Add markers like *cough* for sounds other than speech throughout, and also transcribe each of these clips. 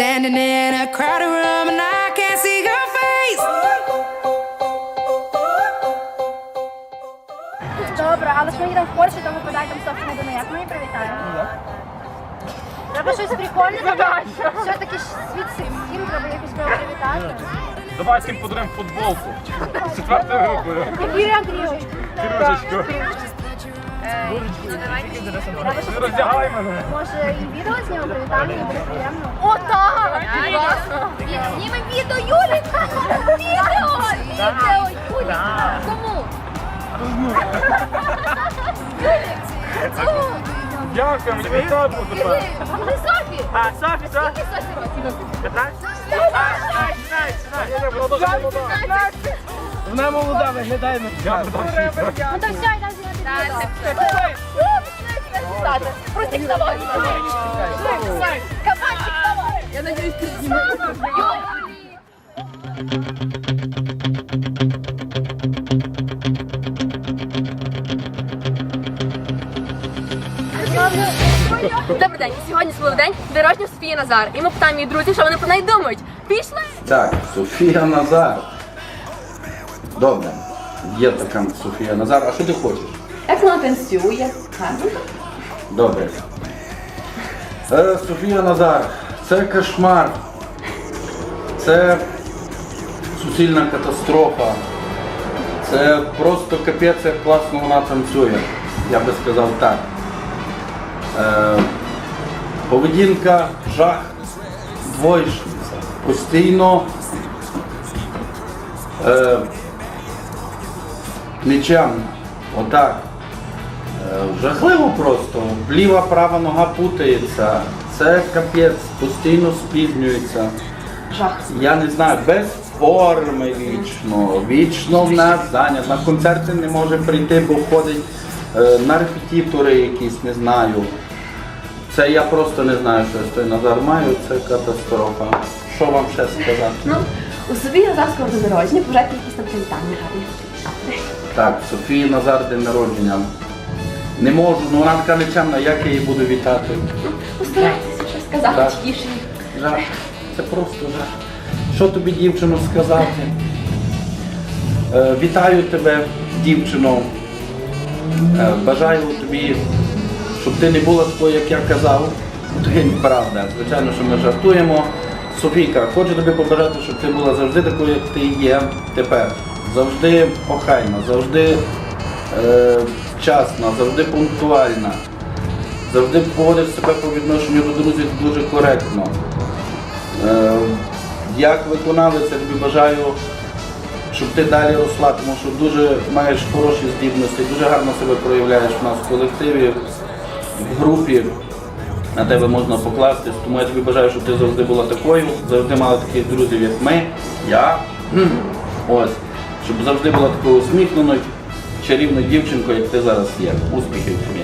Standing in a crowded room and I can't see your face. Добре, але ж ми їдемо в Польщу, тому подай там собственно до Як ми її привітаємо? Треба щось прикольне. Все-таки ж світ всім треба якось його привітати. Давай всім подаруємо футболку. З четвертою групою. Юрій Андрійович. Кірушечку. Роздягай мене. Може і відео з нього привітання, і буде приємно. О, так! Знімемо відео, Юлі! *laughs* Відео! Відео, Юлі! Кому? Дякуємо, тобі так буде. Юлі, Софі! А, Софі, Софі, Скільки Софі років? 15? А, сідай, сідай, сідай. Вона молода, виглядає на Ну так все, йдемо їх давай. Кабанчик давай. Я ти знімеш. Добрий день. Сьогодні свій день народження Софії Назар. І ми питаємо її друзів, що вони про неї думають. Пішли? Так, Софія Назар. Добре. Є така Софія Назар. А що ти хочеш? Як вона танцює? Добре. Е, Софія Назар. Це кошмар. Це суцільна катастрофа. Це просто капець, як класно вона танцює. Я би сказав так. Е, поведінка жах. Двоєчниця. Постійно е, нечемно. Отак. Жахливо просто. Ліва права нога путається. Це капець, постійно спізнюється. Жах. Я не знаю, без форми вічно, вічно в нас зайнят. На концерти не може прийти, бо ходить е, на репетитори якісь, не знаю. Це я просто не знаю, що я з тою Назар маю, це катастрофа. Що вам ще сказати? Ну, у Софії Назар скоро день народження, бажайте якісь там привітання гарні. Так, Софії Назар день народження. Не можу, ну вона така нечемна, як я її буду вітати. Постарайтеся щось сказати, Так. тіші. Жах. Це просто жах. Що тобі, дівчино, сказати? Е, вітаю тебе, дівчино. Е, бажаю тобі, щоб ти не була такою, як я казав. То є неправда. Звичайно, що ми жартуємо. Софійка, хочу тобі побажати, щоб ти була завжди такою, як ти є тепер. Завжди охайна, завжди е, вчасна, завжди пунктуальна. Завжди поводиш себе по відношенню до друзів дуже коректно. Е, як виконавець, я тобі бажаю, щоб ти далі росла, тому що дуже маєш хороші здібності, дуже гарно себе проявляєш в нас в колективі, в групі. На тебе можна покластись, тому я тобі бажаю, щоб ти завжди була такою, завжди мала таких друзів, як ми, я. Ось. Щоб завжди була такою усміхненою, чарівною дівчинкою, як ти зараз є. Успіхів тобі.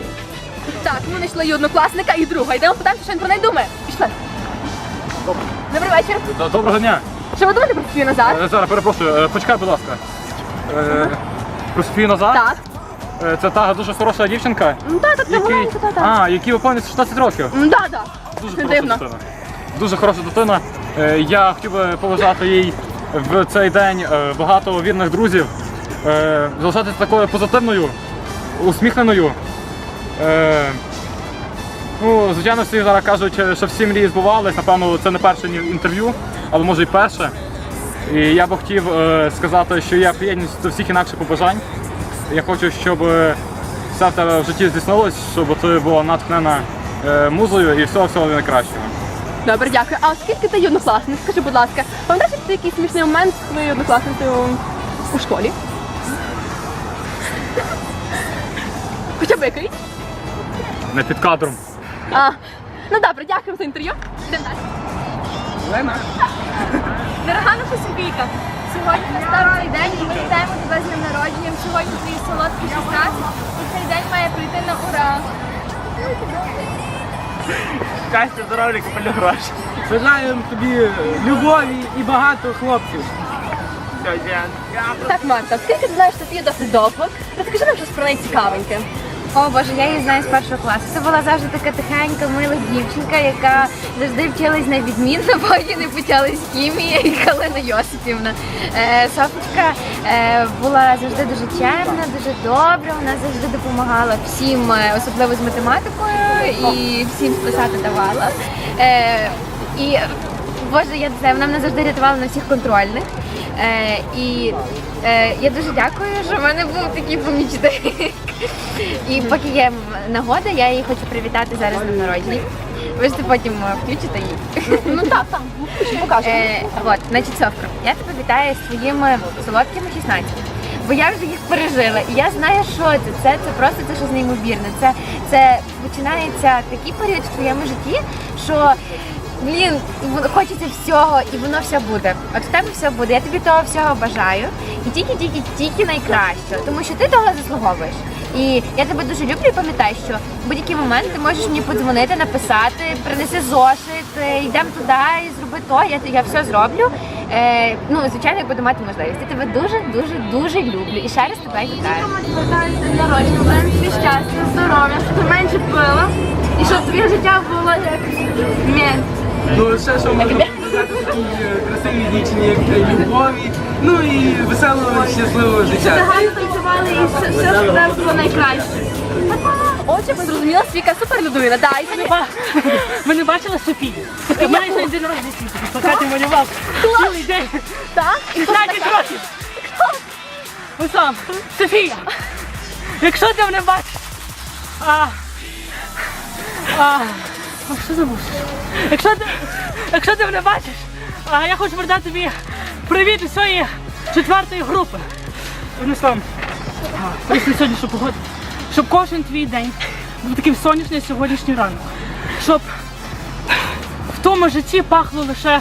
Так, ми знайшли і однокласника, і друга. Йдемо питати, що він про неї думає. Пішли. Добрий вечір. Доброго дня. Що ви думаєте про Софію Назар? Е, Зараз перепрошую, е, почекай, будь ласка. Е, Про Софію Назар? Так. Е, Це та дуже хороша дівчинка. Ну так, так, Який... так, так, так. А, який виповнюється 16 років. Ну так, так. Дуже хороша дивно. дитина. Дуже хороша дитина. Е, Я хотів би побажати їй в цей день е, багато вірних друзів, е, залишатися такою позитивною, усміхненою. Е, Ну, звичайно, всі зараз кажуть, е, що всі мрії збувались. Напевно, це не перше інтерв'ю, але може і перше. І я би хотів е, сказати, що я приєднуюсь до всіх інакших побажань. Я хочу, щоб е, все в тебе в житті здійснилось, щоб ти була натхнена е, музою і всього всього найкращого. Добре, дякую. А скільки ти однокласник? Скажи, будь ласка, пам'ятаєш, ти якийсь смішний момент з твоєю однокласницею у школі? Хоча б який? Не під кадром. А, ну добре, дякую за інтерв'ю. Йдемо далі. Дорога наша Софійка, сьогодні настав цей день і ми вітаємо тебе з днем народженням. Сьогодні твої солодкі 16 і цей день має прийти на ура. Щастя, здоров'я, капелю гроші. Бажаємо тобі любові і багато хлопців. Так, Марта, оскільки ти знаєш Софію досить довго, розкажи нам щось про неї цікавеньке. О Боже, я її знаю з першого класу. Це була завжди така тихенька, мила дівчинка, яка завжди вчилась на відмінно, *laughs* поки не почалась хімія і *laughs* Калина Йосипівна. Е, Софочка е, була завжди дуже чемна, дуже добра. Вона завжди допомагала всім, е, особливо з математикою, і всім списати давала. Е, і Боже, я не знаю, вона мене завжди рятувала на всіх контрольних. Е, і е, я дуже дякую, що в мене був такий помічник. І поки є нагода, я її хочу привітати зараз на народженні. Ви ж це потім е, включите її. Ну так, так, покажемо. Е, от, значить, Софка, я тебе вітаю з твоїми солодкими 16. Бо я вже їх пережила, і я знаю, що це. Це, це просто це щось неймовірне. Це, це починається такий період в твоєму житті, що блін, хочеться всього, і воно все буде. От в тебе все буде. Я тобі того всього бажаю. І тільки, тільки, найкраще, тому що ти того заслуговуєш. І я тебе дуже люблю і пам'ятай, що в будь-який момент ти можеш мені подзвонити, написати, принеси зошит, е, йдемо туди і зроби то. Я, я все зроблю. Е, ну, звичайно, як буду мати можливість. Я тебе дуже, дуже, дуже люблю. І ще раз тебе вітаю. народження, бажаю тобі щастя, здоров'я, щоб ти менше пила і щоб твоє життя було як мед. Ну, ще що можна побажати такій красивій дівчині, як любові, ну і веселого, щасливого життя. Гарно танцювали і все, все було найкраще. Отже, ви зрозуміли, Свіка супер людина. Да, і Ви не бачили Софію? У мене сьогодні день народження світу. Плакати малював. Цілий день. так. І 15 років. Ви. Софія. Якщо ти мене бачиш. А, а, а що забув? Якщо ти, якщо ти мене бачиш, а я хочу передати тобі привіт із своєї четвертої групи. Словом, а, поясню сьогоднішню погоду. Щоб кожен твій день був таким сонячним сьогоднішній ранок. Щоб в тому житті пахло лише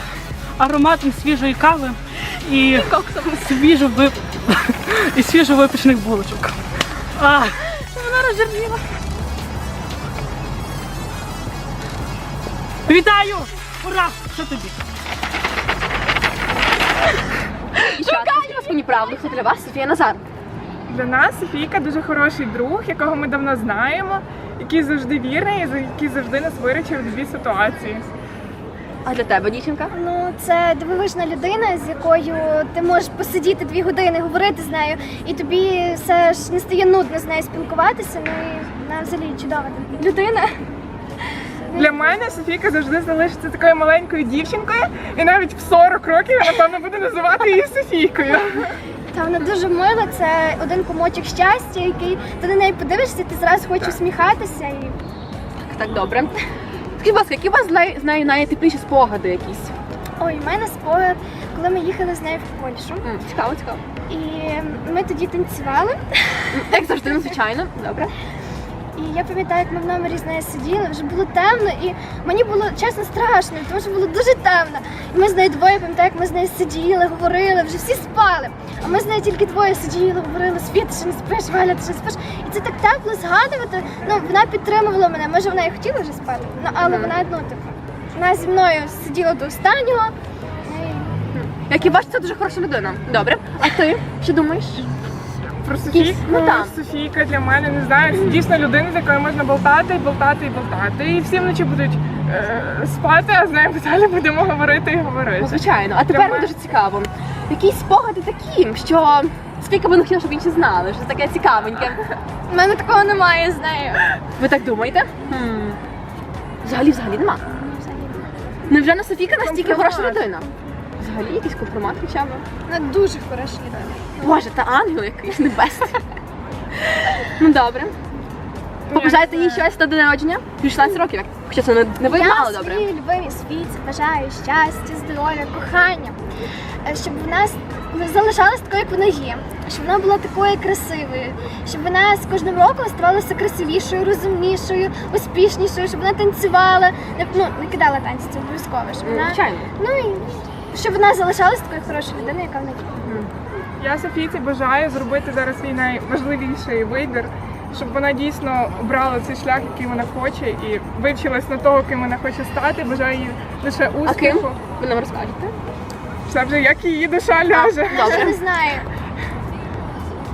ароматом свіжої кави і свіжо вип... *laughs* і свіжо випечених булочок. А, вона розжирніла. Вітаю! Ура! Що тобі? Шукаю мені правду. Хто для вас Софія Назар? Для нас Софійка дуже хороший друг, якого ми давно знаємо, який завжди вірний, і за- який завжди нас виручив в любій ситуації. А для тебе, дівчинка? Ну, це дивовижна людина, з якою ти можеш посидіти дві години, говорити з нею, і тобі все ж не стає нудно з нею спілкуватися. Ну і вона взагалі чудова людина. Для мене Софійка завжди залишиться такою маленькою дівчинкою, і навіть в 40 років я напевно буду називати її Софійкою. Та вона дуже мила, це один комочок щастя, який ти на неї подивишся, ти зразу хочеш усміхатися. І... Так, добре. Скажіть, будь ласка, які у вас з нею- з нею найтепліші спогади якісь? Ой, в мене спогад, коли ми їхали з нею в Польщу, М, Цікаво, цікаво. і ми тоді танцювали. Як завжди, ну, звичайно. Добре. І я пам'ятаю, як ми в номері з нею сиділи, вже було темно, і мені було чесно страшно, тому що було дуже темно. І ми з нею двоє, пам'ятаю, як ми з нею сиділи, говорили, вже всі спали. А ми з нею тільки двоє сиділи, говорили, Світ, ти ще не спиш, Валя, ти ще не спиш. І це так тепло згадувати. Ну, вона підтримувала мене. Може, вона і хотіла вже спати, ну але вона, ну, типу, вона зі мною сиділа до останнього. Як і бачите, це дуже хороша людина. Добре. А ти що думаєш? Про Софійку ну, так. Софійка для мене не знаю. Це дійсно людина, з якою можна болтати, і болтати і болтати. І всі вночі будуть е, спати, а з нею далі будемо говорити і Ну, говорити. звичайно. А тепер мені дуже цікаво. Якісь спогади такі, що скільки би не хотіла, щоб інші знали, що таке цікавеньке. в мене такого немає з нею. Ви так думаєте? Взагалі, взагалі нема. Невже на Софійка настільки Компромат. хороша людина? Взагалі якийсь компромат хоча б. Вона дуже хороша людина. Боже, та ангел якийсь *laughs* небесний. ну добре. Побажаєте їй щось на день народження? Їй 16 років, як? Хоча це не, не ви Я своїй любимій світі бажаю щастя, здоров'я, кохання, Е, щоб вона залишалась такою, як вона є, щоб вона була такою красивою, щоб вона з кожним роком ставалася красивішою, розумнішою, успішнішою, щоб вона танцювала, ну, не кидала танці, це обов'язково, щоб вона, Звичайно. ну і щоб вона залишалась такою хорошою людиною, яка вона є. Я Софійці бажаю зробити зараз свій найважливіший вибір, щоб вона дійсно обрала цей шлях, який вона хоче, і вивчилась на того, ким вона хоче стати. Бажаю їй лише А ким? успіху. Ви нам розкажете? Це вже як її душа ляже. Добре. не знаю.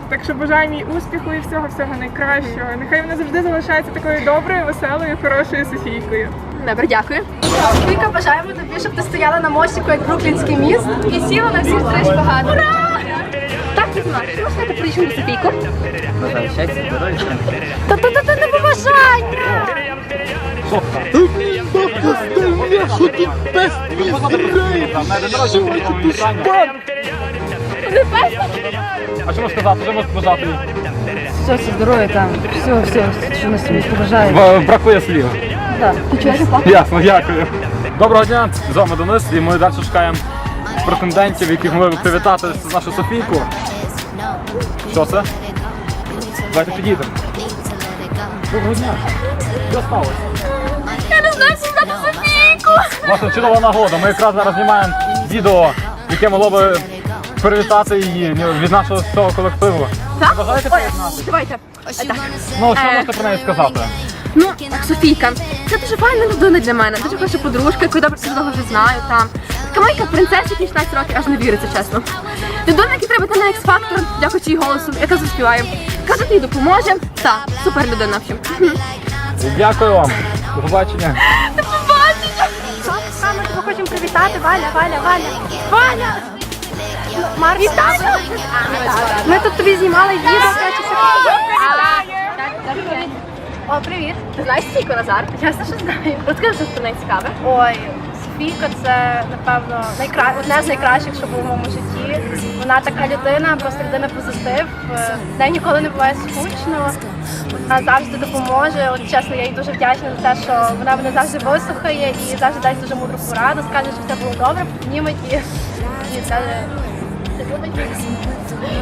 Так що бажаю їй успіху і всього всього найкращого. Нехай вона завжди залишається такою доброю, веселою, хорошою Софійкою. Добре, дякую. Віка, бажаємо тобі, щоб ти стояла на мостику, як Бруклінський міст, і сіла на всіх три шпагати. Ура! Так, ти знаєш, що ви скажете про дівчинку Софійку? Та-та-та не побажання! А що можна сказати? Що можна побажати? їй? Щастя, здоров'я там, все, все, що на собі побажаю. Бракує слів. Ясно, дякую. Доброго дня, з вами Денис, і ми далі шукаємо претендентів, яких ми привітати з нашу Софійку. Що це? Давайте підійдемо. Доброго дня. Що сталося? Я не знаю, що сказати Софійку! Власне, чудова нагода. Ми якраз зараз знімаємо відео, яке могло би привітати її від нашого всього колективу. Так? Бажаєте Ой, приєднатися? давайте. Так. Ну, що Е. можете про неї сказати? Ну, Софійка, це дуже файна людина для мене, дуже хороша подружка, яку я добре довго вже знаю. Там. Така маленька принцеса, якій 16 років, аж не віриться, чесно. Людина, яка треба на X-Factor, дякуючи її голосу, яка заспіває. Каже, ти їй допоможе. Так, супер людина, в общем. Дякую вам. До побачення. Ми тебе хочемо привітати, Валя, Валя, Валя. Валя! Марк, Ми тут тобі знімали відео. О, привіт. Ти знаєш Софійку Назар? Ясно, що знаю. Розкажи щось про неї цікаве. Ой, Софійка це, напевно, найкра... одне з найкращих, що було в моєму житті. Вона така людина, просто людина позитив. Е, В неї ніколи не буває скучно. Вона завжди допоможе. От чесно, я їй дуже вдячна за те, що вона мене завжди вислухає і завжди дасть дуже мудру пораду, скаже, що все було добре, підніметь і, і скаже, «Ти любить мене?»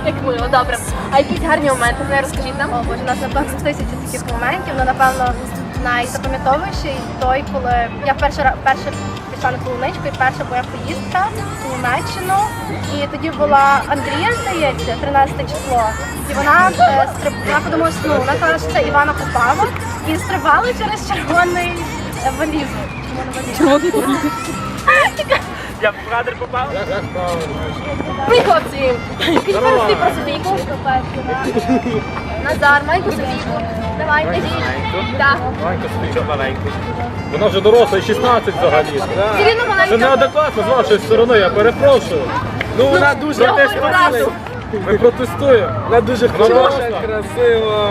Як мило, добре. А якісь гарні моменти, не розкажіть нам. О, Боже, у нас напевно тисячі таких моментів. Ну, напевно, найзапам'ятовіший той, коли я перший ра- перше пішла на полуничку, і перша моя поїздка в Німеччину. І тоді була Андрія, здається, 13 число. І вона е, стриб... вона подумала, що ну, вона казала, що це Івана Купава, і стрибали через червоний е, валізу. Червоний валізу. *laughs* Я в кадр попав. Мої хлопці, скажіть пару слів про Софійку. Назар, маленьку Софійку. Давай, кажіть. Так. Що маленьку? Вона вже доросла, і 16 взагалі. Все рівно Це маленька. неадекватно з вашої сторони, я перепрошую. Ну вона дуже Я говорю. Ми протестуємо. Вона дуже хороша, хороша, красива.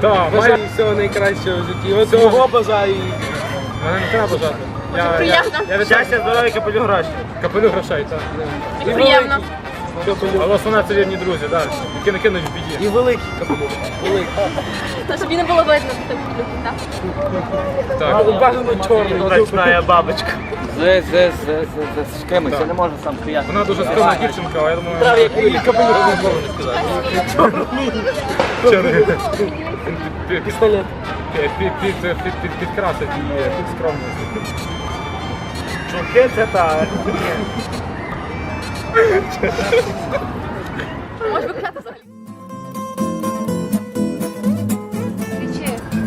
Так, має... Бажаю всього найкращого в житті. От цього бажаю. Мене не треба бажати. Я, я, приємно. я, я Щастя, здоров'я, капелю гроші. Капелю грошей, так. Приємно. Але основне це вірні друзі, далі. Які не кинуть в біді. І великий капелюх. Великий. Та щоб її не було видно, що ти так. Так. Бажано чорний. Ночная бабочка. З, з, з, з, з, з кимось, я не можу сам стояти. Вона дуже скромна дівчинка, але я думаю... І капелюх не можу сказати. Чорний. Пістолет. Під, під, під, під, під, підкрасить її під скромність. Чухи це так. Можеш виключати взагалі.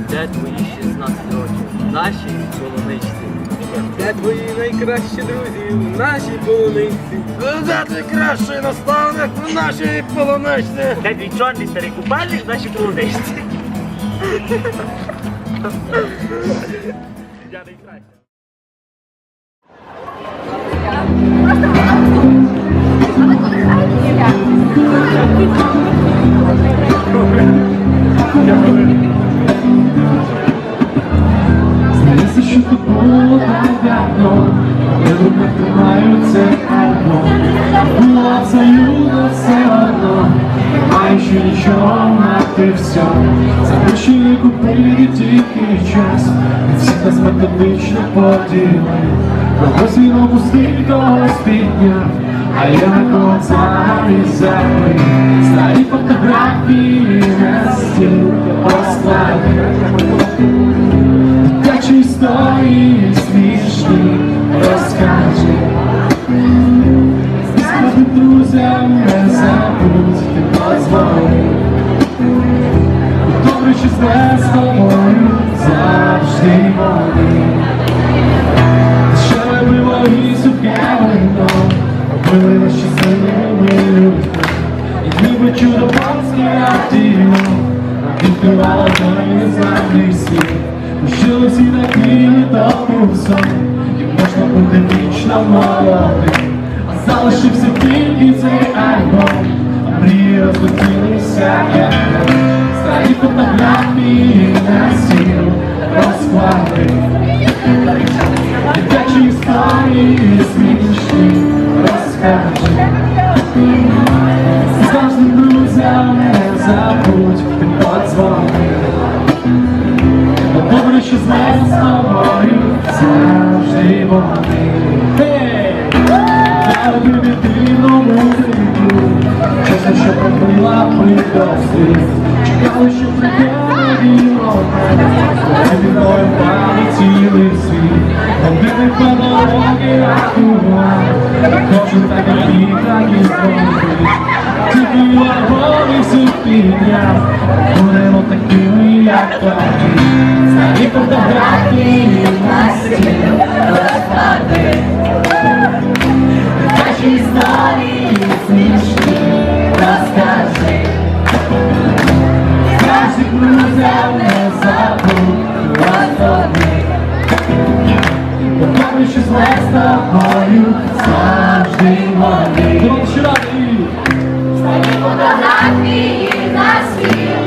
Де твої 16 років? Наші полуничці. Де твої найкращі друзі в нашій полуниці? Де ти кращий наставник в нашій полуничці? Де твій чорний старий купальник в нашій полуничці? Мати все. Захочу купити тільки час, від всіх нас методично поділив. Когось він опустив, когось підняв, а я на коцарі забив. Старі фотографії на стіл останні. Дитячі історії смішні розкажи. Згадати друзям не забудь, ти позвони. Розклади. Дитячі підняв, будемо такими, як тоді. Старі фотографії на стіл розклади. Наші історії смішні розкажи. Скажи друзям не забудь. Бо добре, що з тобою завжди вони. Фотографії на світ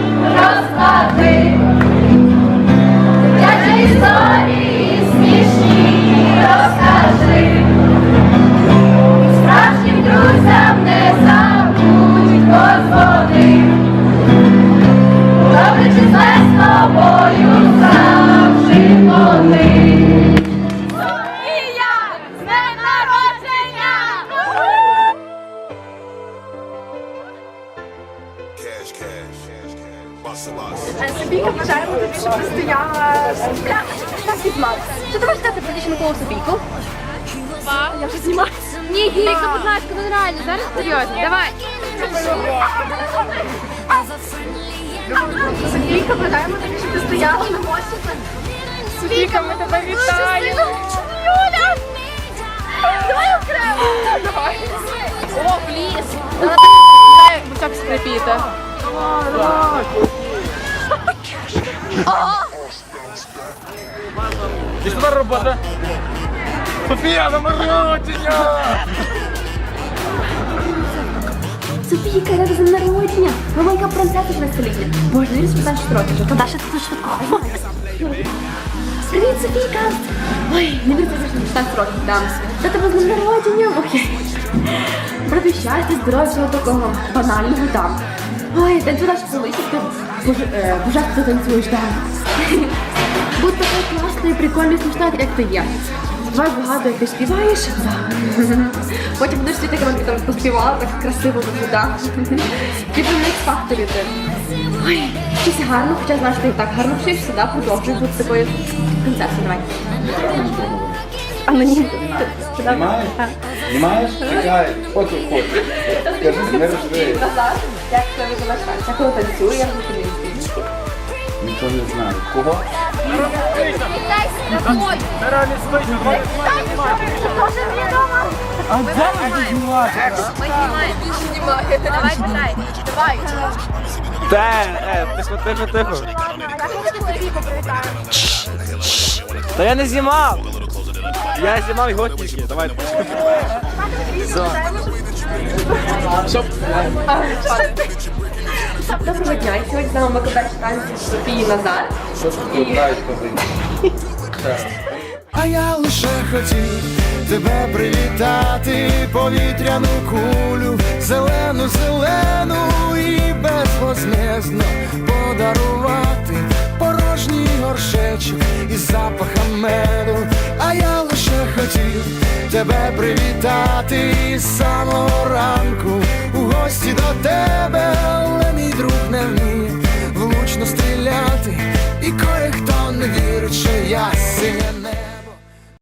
ну реально, зараз серйозно, давай. Софійка, бажаємо тобі, щоб ти стояла на мості. Софійка, ми тебе вітаємо. Юля! Давай окремо! Давай. О, пліс! Так буток скрипіти. І що тепер? Софія, народження! Софійка, я з народження. Маленька принцеса ж на столітті. Боже, не 15 років вже. Подаша тут швидко. Привіт, Софійка! Ой, не віриться, що 16 років дам. Та тебе з днем народження, окей. Проти щастя, здоров'я, такого банального там. Ой, колись, ти е, божество ти танцюєш там. Будь і прикольна, і смішна, як ти є. Давай багато, як ти співаєш. *laughs* Потім будеш всі таке там поспівала, так красиво виглядав. Типу не факторі ти. Ой, вчися гарно, хоча знаєш, ти і так гарно вчишся, да? продовжуй бути такою принцесою, давай. Анонім. Знімаєш? Знімаєш? Чекай, фото хочеш. Скажи, не розбери. Як це? Я коли танцюю, я буду Ніхто не знає. Кого? Давай А де ви знімати? Давай. Давай. Е, тихо, тихо, тихо. Та я не знімав. Я знімав його тільки. Давай. Доброго дня, сьогодні з нами викладач танців Софії Назар. Дай *laughs* тобі. А я лише хотів тебе привітати, повітряну кулю, зелену, зелену і безвозмездно подарувати порожній горшечок із запахом меду. А я лише хотів тебе привітати з самого ранку. У гості до тебе, але мій друг не вміє влучно стріляти, і кое хто не вірить, що я синя